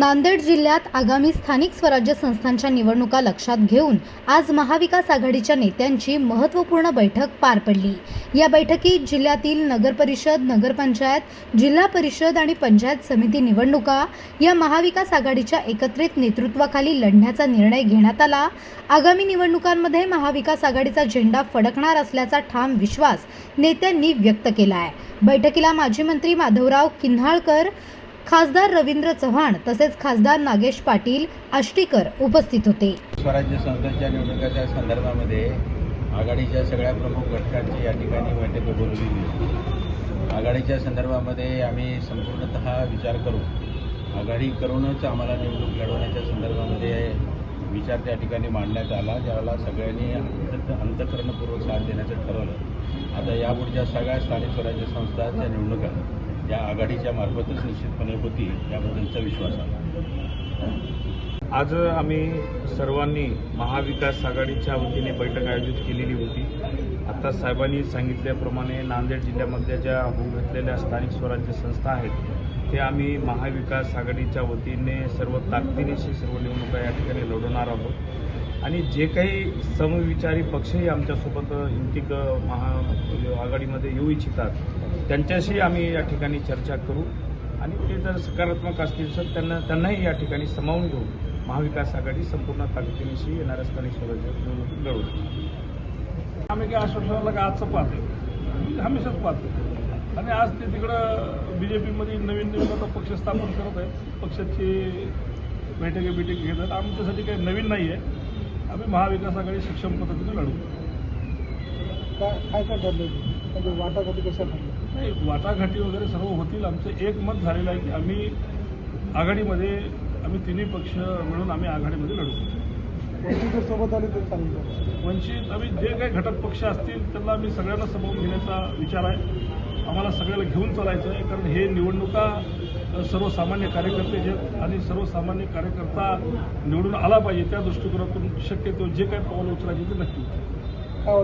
नांदेड जिल्ह्यात आगामी स्थानिक स्वराज्य संस्थांच्या निवडणुका लक्षात घेऊन आज महाविकास आघाडीच्या नेत्यांची महत्त्वपूर्ण बैठक पार पडली. या बैठकीत जिल्ह्यातील नगरपरिषद नगरपंचायत जिल्हा परिषद आणि पंचायत समिती निवडणुका या महाविकास आघाडीच्या एकत्रित नेतृत्वाखाली लढण्याचा निर्णय घेण्यात आला. आगामी निवडणुकांमध्ये महाविकास आघाडीचा झेंडा फडकणार असल्याचा ठाम विश्वास नेत्यांनी व्यक्त केला आहे बैठकीला माजी मंत्री माधवराव किन्हाळकर खासदार रवींद्र चव्हाण तसेच खासदार नागेश पाटील आष्टीकर उपस्थित होते. स्वराज्य संस्थांच्या निवडणुकाच्या संदर्भामध्ये आघाडीच्या सगळ्या प्रमुख घटकांची या ठिकाणी बैठक बोलवली आघाडीच्या संदर्भामध्ये आम्ही संपूर्णतः विचार करू. आघाडी करूनच आम्हाला निवडणूक लढवण्याच्या संदर्भामध्ये विचार त्या ठिकाणी मांडण्यात आला ज्याला सगळ्यांनी अंत अंतकरणपूर्वक साथ देण्याचं ठरवलं. आता यापुढच्या सगळ्या स्थानिक स्वराज्य संस्थांच्या निवडणुका त्या आघाडीच्या मार्फतच निश्चितपणे होतील याबद्दलचा विश्वास आहे आज आम्ही सर्वांनी महाविकास आघाडीच्या वतीने बैठक आयोजित केलेली होती. आता साहेबांनी सांगितल्याप्रमाणे नांदेड जिल्ह्यामध्ये ज्या होऊ घातलेल्या स्थानिक स्वराज्य संस्था आहेत ते आम्ही महाविकास आघाडीच्या वतीने सर्व ताकदीनेशी सर्व निवडणुका या ठिकाणी लढवणार आहोत. आणि जे काही समविचारी पक्षही आमच्यासोबत युतीक महा म्हणजे आघाडीमध्ये येऊ इच्छितात त्यांच्याशी आम्ही या ठिकाणी चर्चा करू आणि ते जर सकारात्मक असतील तर त्यांना त्यांनाही या ठिकाणी सामावून घेऊन महाविकास आघाडी संपूर्ण ताकदीनिशी येणाऱ्या स्थानिक स्वराज्य निवडणूक लढवू. आम्ही काय आश्वासनाला काय आजचं पाहतो हमेशाच पाहतो आणि आज ते तिकडं बी जे पीमध्ये नवीन नवीन आता पक्ष स्थापन करत आहेत. पक्षाची बैठकी बिठकी घेत आहेत. आमच्यासाठी काही नवीन नाही आहे. आम्ही महाविकास आघाडी सक्षम पद्धतीने लढू. काय काय काय ठरलं म्हणजे वाटाघाटी कशा नाही वाटाघाटी वगैरे सर्व होतील. आमचं एक मत झालेलं आहे की आम्ही आघाडीमध्ये आम्ही तिन्ही पक्ष मिळून आम्ही आघाडीमध्ये लढू. जर सोबत आली तर? वंचित आम्ही जे काही घटक पक्ष असतील त्यांना आम्ही सगळ्यांना समोरून घेण्याचा विचार आहे. आम्हाला सगळ्याला घेऊन चालायचं आहे कारण हे निवडणुका सर्वसामान्य कार्यकर्ते जे आणि सर्वसामान्य कार्यकर्ता निवडून आला पाहिजे त्या दृष्टिकोनातून शक्यतो जे काही पावलं उचलायचे ते नक्की. काय